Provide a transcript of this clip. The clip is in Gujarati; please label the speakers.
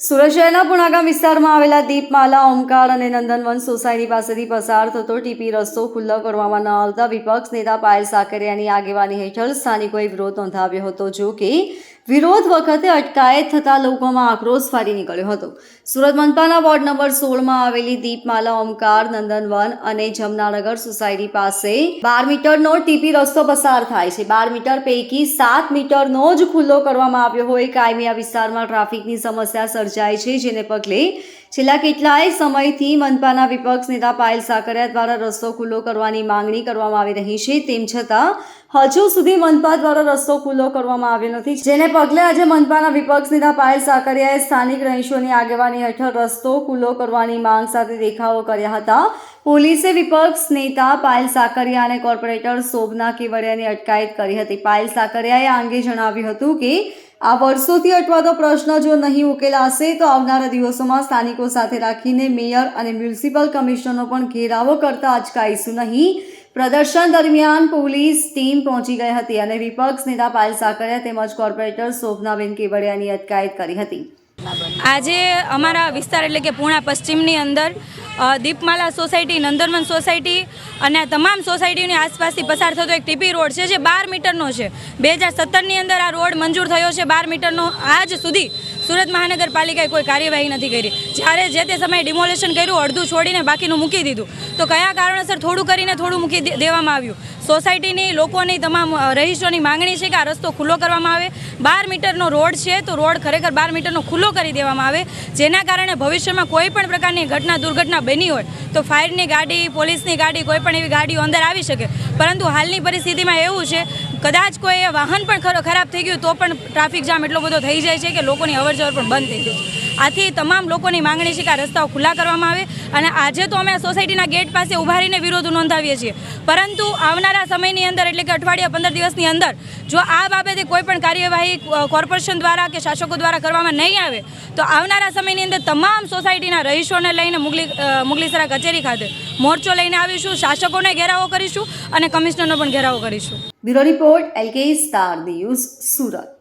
Speaker 1: સુરત શહેરના પુણાગામ વિસ્તારમાં આવેલા દીપમાલા, ઓમકાર અને નંદનવન સોસાયટી પાસેથી પસાર થતો ટીપી રસ્તો ખુલ્લો કરવામાં ન આવતા વિપક્ષ નેતા પાયલ સાકરિયાની આગેવાની હેઠળ સ્થાનિકોએ વિરોધ નોંધાવ્યો હતો, જો કે વિરોધ વખતે અટકાયત થતા લોકોમાં આક્રોશ ફાટી નીકળ્યો હતો. સુરત મનપાના વોર્ડ નંબર સોળમાં આવેલી દીપમાલા, ઓમકાર, નંદનવન અને જમનાનગર સોસાયટી પાસે બાર મીટરનો ટીપી રસ્તો પસાર થાય છે. બાર મીટર પૈકી સાત મીટરનો જ ખુલ્લો કરવામાં આવ્યો હોય. કાયમી આ વિસ્તારમાં ટ્રાફિકની સમસ્યા સર્જાય છે, જેને પગલે છેલ્લા કેટલાય સમયથી મનપાના વિપક્ષ નેતા પાયલ સાકરિયા દ્વારા રસ્તો ખુલ્લો કરવાની માંગણી કરવામાં આવી રહી છે. તેમ છતાં, હજુ સુધી મનપા દ્વારા રસ્તો ખુલ્લો કરવામાં આવ્યો નથી. જેને પગલે આજે મનપાના વિપક્ષ નેતા પાયલ સાકરિયાએ સ્થાનિક રહીશોની આગેવાની હેઠળ રસ્તો ખુલ્લો કરવાની માંગ સાથે દેખાવો કર્યા હતા. પોલીસે વિપક્ષ નેતા પાયલ સાકરિયા અને કોર્પોરેટર શોભના કેવડિયાની અટકાયત કરી હતી. પાયલ સાકરિયાએ આ અંગે જણાવ્યું હતું કે આ વર્ષોથી અટવાતો પ્રશ્ન જો નહીં ઉકેલાશે, તો આવનારા દિવસોમાં સ્થાનિકો સાથે રાખીને મેયર અને મ્યુનિસિપલ કમિશનરનો પણ ઘેરાવો કરતા અચકાઈશું નહીં. પ્રદર્શન દરમિયાન પોલીસ ટીમ પહોંચી ગઈ હતી અને વિપક્ષ નેતા પાયલ સાકરિયા તેમજ કોર્પોરેટર શોભનાબેન કેવડિયાની અટકાયત કરી હતી.
Speaker 2: આજે અમારા વિસ્તાર એટલે કે પૂણા, પશ્ચિમની અંદર દીપમાલા સોસાયટી, નંદનવન સોસાયટી અને તમામ સોસાયટીની આસપાસથી પસાર થતો એક ટીપી રોડ છે જે બાર મીટરનો છે. બે હજાર સત્તરની અંદર આ રોડ મંજૂર થયો છે બાર મીટરનો. આજ સુધી સુરત મહાનગરપાલિકાએ કોઈ કાર્યવાહી નથી કરી. જ્યારે જે તે સમયે ડિમોલેશન કર્યું, અડધું છોડીને બાકીનું મૂકી દીધું. તો કયા કારણોસર થોડું કરીને થોડું મૂકી દેવામાં આવ્યું? સોસાયટીની લોકોની તમામ રહીશોની માંગણી છે કે આ રસ્તો ખુલ્લો કરવામાં આવે. બાર મીટરનો રોડ છે, તો રોડ ખરેખર બાર મીટરનો ખુલ્લો કરી દેવામાં આવે. જેના કારણે ભવિષ્યમાં કોઈ પણ પ્રકારની ઘટના, દુર્ઘટના બની હોય, તો ફાયરની ગાડી, પોલીસની ગાડી, કોઈ પણ એવી ગાડીઓ અંદર આવી શકે. પરંતુ હાલની પરિસ્થિતિમાં એવું છે, કદાચ કોઈ વાહન પણ ખરો, ખરાબ થઈ ગયું, તો પણ ટ્રાફિક જામ એટલો બધો થઈ જાય છે કે લોકોની અવરજવર પણ બંધ થઈ ગયું છે. આથી તમામ લોકોની માંગણી છે કે આ રસ્તાઓ ખુલ્લા કરવામાં આવે અને આજે તો અમે સોસાયટીના ગેટ પાસે ઊભા રહીને વિરોધ નોંધાવીએ છીએ. પરંતુ આવનારા સમયની અંદર એટલે કે અઠવાડિયા પંદર દિવસની અંદર જો આ બાબતે કોઈ પણ કાર્યવાહી કોર્પોરેશન દ્વારા કે શાસકો દ્વારા કરવામાં નહીં આવે, તો આવનારા સમયની અંદર તમામ સોસાયટીના રહીશોને લઈને મુગલી મુગલીસરા કચેરી ખાતે મોરચો લઈને આવીશું, શાસકોને ઘેરાવો કરીશું અને કમિશનરનો પણ ઘેરાવો કરીશું.
Speaker 1: Bureau report, LK star news, Surat.